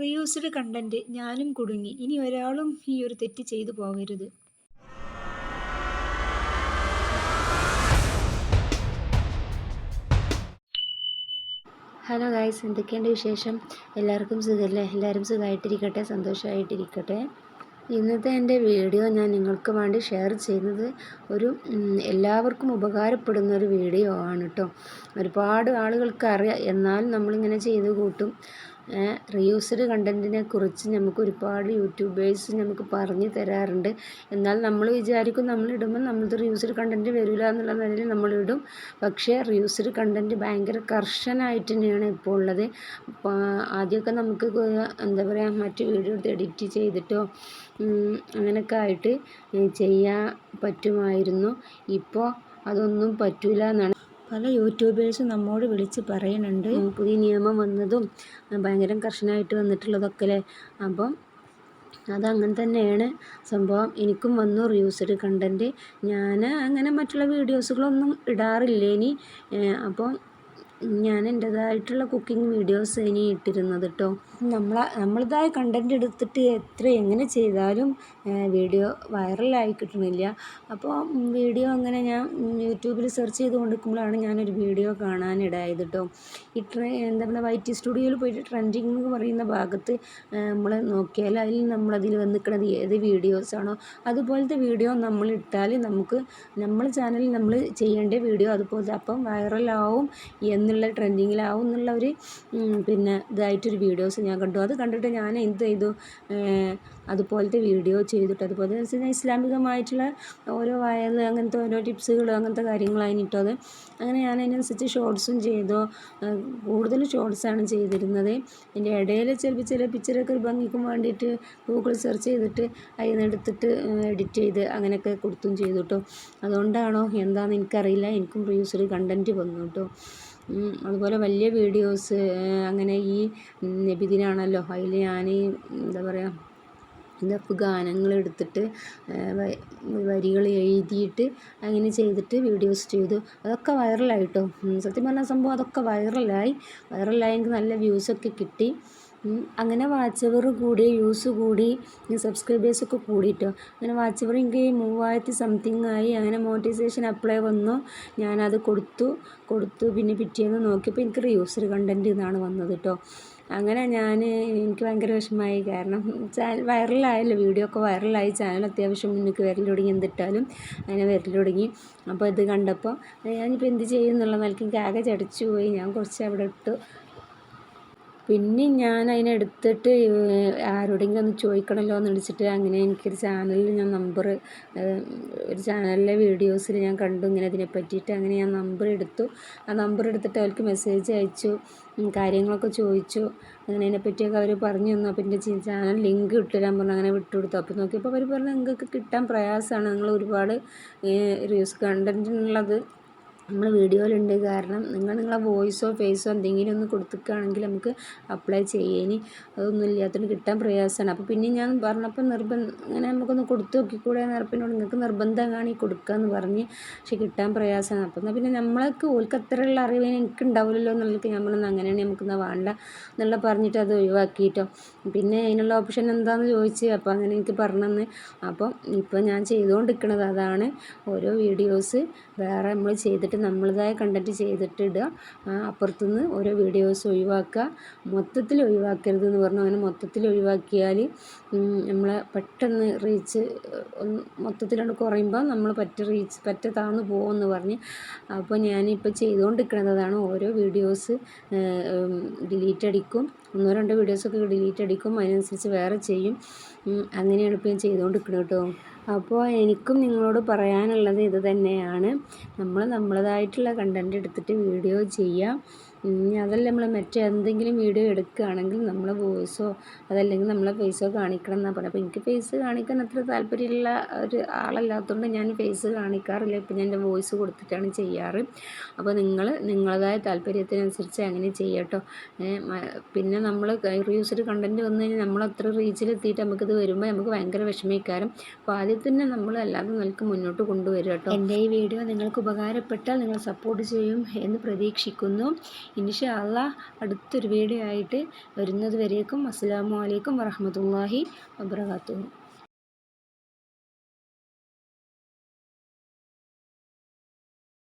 Reused content ഞാനും കുടുങ്ങി. ഇനി ഒരാളും ഈ ഒരു തെറ്റ് ചെയ്തു പോകരുത്. ഹലോ ഗായ്സ് എന്തൊക്കെയുണ്ട് വിശേഷം? എല്ലാവർക്കും സുഖമല്ലേ എല്ലാവരും സുഖമായിട്ടിരിക്കട്ടെ സന്തോഷമായിട്ടിരിക്കട്ടെ ഇന്നത്തെ എന്റെ വീഡിയോ ഞാൻ നിങ്ങൾക്ക് വേണ്ടി ഷെയർ ചെയ്യുന്നത് ഒരു എല്ലാവർക്കും ഉപകാരപ്പെടുന്ന ഒരു വീഡിയോ ആണ് കേട്ടോ ഒരുപാട് ആളുകൾക്ക് അറിയാം. എന്നാലും നമ്മളിങ്ങനെ ചെയ്ത് കൂട്ടും. റീയൂസ്ഡ് കണ്ടന്റിനെ കുറിച്ച് നമുക്ക് ഒരുപാട് യൂട്യൂബേഴ്സ് നമുക്ക് പറഞ്ഞു തരാറുണ്ട്. എന്നാൽ നമ്മൾ വിചാരിക്കും നമ്മളിടുമ്പോൾ നമ്മളത് റീയൂസ്ഡ് കണ്ടന്റ് വരില്ല എന്നുള്ള നിലയിൽ നമ്മളിടും പക്ഷേ റീയൂസ്ഡ് കണ്ടന്റ് ഭയങ്കര കർശനമായിട്ട് തന്നെയാണ് ഇപ്പോൾ ഉള്ളത്. ആദ്യമൊക്കെ നമുക്ക് എന്താ പറയുക മറ്റ് വീഡിയോ എടുത്ത് എഡിറ്റ് ചെയ്തിട്ടോ അങ്ങനെയൊക്കെ ആയിട്ട് ചെയ്യാൻ പറ്റുമായിരുന്നു. ഇപ്പോൾ അതൊന്നും പറ്റില്ല എന്നാണ് പല യൂട്യൂബേഴ്സും നമ്മോട് വിളിച്ച് പറയുന്നുണ്ട്. പുതിയ നിയമം വന്നതും ഭയങ്കര കർശനമായിട്ട് വന്നിട്ടുള്ളതൊക്കെ അല്ലേ അപ്പം അതങ്ങനെ തന്നെയാണ് സംഭവം. എനിക്കും വന്നു റിയൂസ്ഡ് കണ്ടന്റ് ഞാൻ അങ്ങനെ മറ്റുള്ള വീഡിയോസുകളൊന്നും ഇടാറില്ല ഇനി അപ്പം ഞാൻ എന്റേതായിട്ടുള്ള കുക്കിംഗ് വീഡിയോസ് ഇനി ഇട്ടിരുന്നത് കേട്ടോ നമ്മൾ നമ്മളിതായ കണ്ടന്റ് എടുത്തിട്ട് എത്ര എങ്ങനെ ചെയ്താലും വീഡിയോ വൈറലായി കിട്ടണില്ല. അപ്പോൾ വീഡിയോ അങ്ങനെ ഞാൻ യൂട്യൂബിൽ സെർച്ച് ചെയ്ത് കൊണ്ടിരിക്കുമ്പോഴാണ് ഞാനൊരു വീഡിയോ കാണാനിടയായത് കേട്ടോ ഈ ട്രെ എന്താ പറയുക വൈറ്റി സ്റ്റുഡിയോയിൽ പോയിട്ട് ട്രെൻഡിങ് എന്ന് പറയുന്ന ഭാഗത്ത് നമ്മൾ നോക്കിയാൽ അതിൽ നമ്മളതിൽ വന്നിരിക്കുന്നത് ഏത് വീഡിയോസാണോ അതുപോലത്തെ വീഡിയോ നമ്മൾ ഇട്ടാൽ നമുക്ക് നമ്മൾ ചാനലിൽ നമ്മൾ ചെയ്യേണ്ട വീഡിയോ അതുപോലെ അപ്പം വൈറലാവും എന്നുള്ള ട്രെൻഡിങ്ങിലാവും എന്നുള്ള ഒരു പിന്നെ ഇതായിട്ടൊരു വീഡിയോസ് ഞാൻ കണ്ടു. അത് കണ്ടിട്ട് ഞാൻ എന്ത് ചെയ്തു? അതുപോലത്തെ വീഡിയോ ചെയ്തിട്ട് അതുപോലെ തന്നെ ഇസ്ലാമികമായിട്ടുള്ള ഓരോ വയത് അങ്ങനത്തെ ഓരോ ടിപ്സുകൾ അങ്ങനത്തെ കാര്യങ്ങളായിരുന്നു അത് അങ്ങനെ ഞാൻ അതിനനുസരിച്ച് ഷോർട്സും ചെയ്തു. കൂടുതൽ ഷോർട്സാണ് ചെയ്തിരുന്നത്. എന്റെ ഇടയിൽ ചിലപ്പോൾ ചില പിക്ചറൊക്കെ ഒരു ഭംഗിക്കും വേണ്ടിയിട്ട് ഗൂഗിൾ സെർച്ച് ചെയ്തിട്ട് അതിൽ എടുത്തിട്ട് എഡിറ്റ് ചെയ്ത് അങ്ങനെയൊക്കെ കൊടുത്തും ചെയ്തു കേട്ടോ അതുകൊണ്ടാണോ എന്താണെന്ന് എനിക്കറിയില്ല. എനിക്കും പ്രൊഡ്യൂസർ കണ്ടന്റ് വന്നു കേട്ടോ അതുപോലെ വലിയ വീഡിയോസ് അങ്ങനെ ഈ നബിദിനാണല്ലോ അതിൽ ഞാൻ എന്താ പറയുക ഇതൊക്കെ ഗാനങ്ങൾ എടുത്തിട്ട് വരികൾ എഴുതിയിട്ട് അങ്ങനെ ചെയ്തിട്ട് വീഡിയോസ് ചെയ്തു. അതൊക്കെ വൈറലായിട്ടോ സത്യം പറഞ്ഞ സംഭവം അതൊക്കെ വൈറലായി വൈറലായി എനിക്ക് നല്ല വ്യൂസൊക്കെ കിട്ടി. അങ്ങനെ വാച്ച് അവർ കൂടി യൂസ് കൂടി സബ്സ്ക്രൈബേഴ്സൊക്കെ കൂടിയിട്ടോ അങ്ങനെ വാച്ച് അവർ എനിക്ക് മൂവായിരത്തി സംതിങ് ആയി. അങ്ങനെ മോണിറ്റൈസേഷൻ അപ്ലൈ വന്നു. ഞാനത് കൊടുത്തു. കൊടുത്തു. പിന്നെ പിറ്റേന്ന് നോക്കിയപ്പോൾ എനിക്ക് റിയൂസർ കണ്ടന്റ് എന്നാണ് വന്നത് കേട്ടോ അങ്ങനെ ഞാൻ എനിക്ക് ഭയങ്കര വിഷമമായി. കാരണം ചാനൽ വൈറലായല്ലോ. വീഡിയോ ഒക്കെ വൈറലായി. ചാനൽ അത്യാവശ്യം എനിക്ക് വരൽ തുടങ്ങി. എന്തിട്ടാലും അങ്ങനെ വരൽ തുടങ്ങി. അപ്പോൾ ഇത് കണ്ടപ്പോൾ ഞാനിപ്പോൾ എന്ത് ചെയ്യും? എന്നുള്ള നിലയ്ക്ക് എനിക്ക് ആകെ ചടിച്ചു പോയി ഞാൻ കുറച്ച് അവിടെ ഇട്ടു. പിന്നെ ഞാൻ അതിനെടുത്തിട്ട് ആരോടെങ്കിലും ഒന്ന് ചോദിക്കണമല്ലോ എന്ന് വിളിച്ചിട്ട് അങ്ങനെ എനിക്കൊരു ചാനലിൽ ഞാൻ നമ്പർ ഒരു ചാനലിലെ വീഡിയോസിൽ ഞാൻ കണ്ടു. ഇങ്ങനെ അതിനെ പറ്റിയിട്ട് അങ്ങനെ ഞാൻ നമ്പർ എടുത്തു. ആ നമ്പർ എടുത്തിട്ട് അവർക്ക് മെസ്സേജ് അയച്ചു കാര്യങ്ങളൊക്കെ ചോദിച്ചു. അങ്ങനെ അതിനെപ്പറ്റിയൊക്കെ അവർ പറഞ്ഞു തന്നു. അപ്പോൾ എന്റെ ചാനൽ ലിങ്ക് ഇട്ടുതരാൻ പറഞ്ഞു. അങ്ങനെ വിട്ടുകൊടുത്തു അപ്പോൾ നോക്കിയപ്പോൾ അവർ പറഞ്ഞു നിങ്ങൾക്ക് കിട്ടാൻ പ്രയാസമാണ്. നിങ്ങൾ ഒരുപാട് റീൽസ് കണ്ടന്റിനുള്ളത് നമ്മൾ വീഡിയോയിലുണ്ട്. കാരണം നിങ്ങൾ നിങ്ങളെ വോയിസോ ഫേസോ എന്തെങ്കിലും ഒന്ന് കൊടുത്തിക്കുകയാണെങ്കിൽ നമുക്ക് അപ്ലൈ ചെയ്യേനി അതൊന്നും ഇല്ലാത്തതുകൊണ്ട് കിട്ടാൻ പ്രയാസമാണ്. അപ്പോൾ പിന്നെ ഞാൻ പറഞ്ഞപ്പോൾ നിർബന്ധം അങ്ങനെ നമുക്കൊന്ന് കൊടുത്തു നോക്കിക്കൂടെ എന്നറിപ്പിനോട് നിങ്ങൾക്ക് നിർബന്ധമാണ് ഈ കൊടുക്കുക എന്ന് പറഞ്ഞ് പക്ഷെ കിട്ടാൻ പ്രയാസമാണ്. അപ്പോൾ എന്നാൽ പിന്നെ നമ്മൾക്ക് ഓൽക്ക് അത്രയുള്ള അറിവ് എനിക്ക് ഉണ്ടാവില്ലല്ലോ എന്നുള്ളത് ഞാൻ പറഞ്ഞത് അങ്ങനെയാണ് നമുക്കെന്നാൽ വേണ്ട എന്നുള്ള പറഞ്ഞിട്ട് അത് ഒഴിവാക്കിയിട്ടോ പിന്നെ അതിനുള്ള ഓപ്ഷൻ എന്താണെന്ന് ചോദിച്ച് അപ്പോൾ അങ്ങനെ എനിക്ക് പറഞ്ഞെന്ന്. അപ്പം ഇപ്പോൾ ഞാൻ ചെയ്തുകൊണ്ടിരിക്കുന്നത് അതാണ്. ഓരോ വീഡിയോസ് വേറെ നമ്മൾ ചെയ്തിട്ട് നമ്മളതായ കണ്ടന്റ് ചെയ്തിട്ട് ഇടുക അപ്പുറത്തുനിന്ന് ഓരോ വീഡിയോസ് ഒഴിവാക്കുക. മൊത്തത്തിൽ ഒഴിവാക്കരുത് എന്ന് പറഞ്ഞു അങ്ങനെ മൊത്തത്തിൽ ഒഴിവാക്കിയാൽ നമ്മളെ പെട്ടെന്ന് റീച്ച് മൊത്തത്തിലാണ് കുറയുമ്പോൾ നമ്മൾ പറ്റ റീച്ച് പറ്റ താഴ്ന്നു പോകുമെന്ന് പറഞ്ഞ് അപ്പോൾ ഞാനിപ്പോൾ ചെയ്തുകൊണ്ടിരിക്കുന്നതാണ് ഓരോ വീഡിയോസ് ഡിലീറ്റ് അടിക്കും. ഒന്നോ രണ്ടോ വീഡിയോസൊക്കെ ഡിലീറ്റ് അടിക്കും. അതിനനുസരിച്ച് വേറെ ചെയ്യും. അങ്ങനെയാണ് ഇപ്പോൾ ഞാൻ ചെയ്തുകൊണ്ടിരിക്കുന്നത് കേട്ടോ. അപ്പോൾ എനിക്കും നിങ്ങളോട് പറയാനുള്ളത് ഇത് തന്നെയാണ്. നമ്മൾ നമ്മളതായിട്ടുള്ള കണ്ടന്റ് എടുത്തിട്ട് വീഡിയോ ചെയ്യാം. ഇനി അതല്ല നമ്മൾ മറ്റേ എന്തെങ്കിലും വീഡിയോ എടുക്കുകയാണെങ്കിൽ നമ്മളെ വോയിസോ അതല്ലെങ്കിൽ നമ്മളെ ഫേസോ കാണിക്കണം എന്നാണ് പറയുന്നത് അപ്പോൾ എനിക്ക് ഫേസ് കാണിക്കാൻ അത്ര താല്പര്യമുള്ള ഒരു ആളല്ലാത്തതുകൊണ്ട് ഞാൻ ഫേസ് കാണിക്കാറില്ല. ഇപ്പം ഞാൻ എന്റെ വോയിസ് കൊടുത്തിട്ടാണ് ചെയ്യാറ്. അപ്പോൾ നിങ്ങൾ നിങ്ങളതായ താല്പര്യത്തിനനുസരിച്ച് അങ്ങനെ ചെയ്യട്ടോ. പിന്നെ നമ്മൾ റീയൂസ്ഡ് കണ്ടന്റ് വന്നു കഴിഞ്ഞാൽ നമ്മൾ അത്ര റീച്ചിലെത്തിയിട്ട് നമുക്കിത് വരുമ്പോൾ നമുക്ക് ഭയങ്കര വിഷമിക്കാരം. അപ്പോൾ ആദ്യം തന്നെ നമ്മൾ അല്ലാതെ നിലയ്ക്ക് മുന്നോട്ട് കൊണ്ടുവരും കേട്ടോ. എന്റെ ഈ വീഡിയോ നിങ്ങൾക്ക് ഉപകാരപ്പെട്ടാൽ നിങ്ങൾ സപ്പോർട്ട് ചെയ്യും എന്ന് പ്രതീക്ഷിക്കുന്നു. ഇൻഷാ അള്ളാഹ് അടുത്തൊരു വീഡിയോ ആയിട്ട് വരുന്നത് വരേക്കും അസ്സാം വലൈക്കും വറഹ്മത്തുള്ളാഹി വബറകാതുഹു.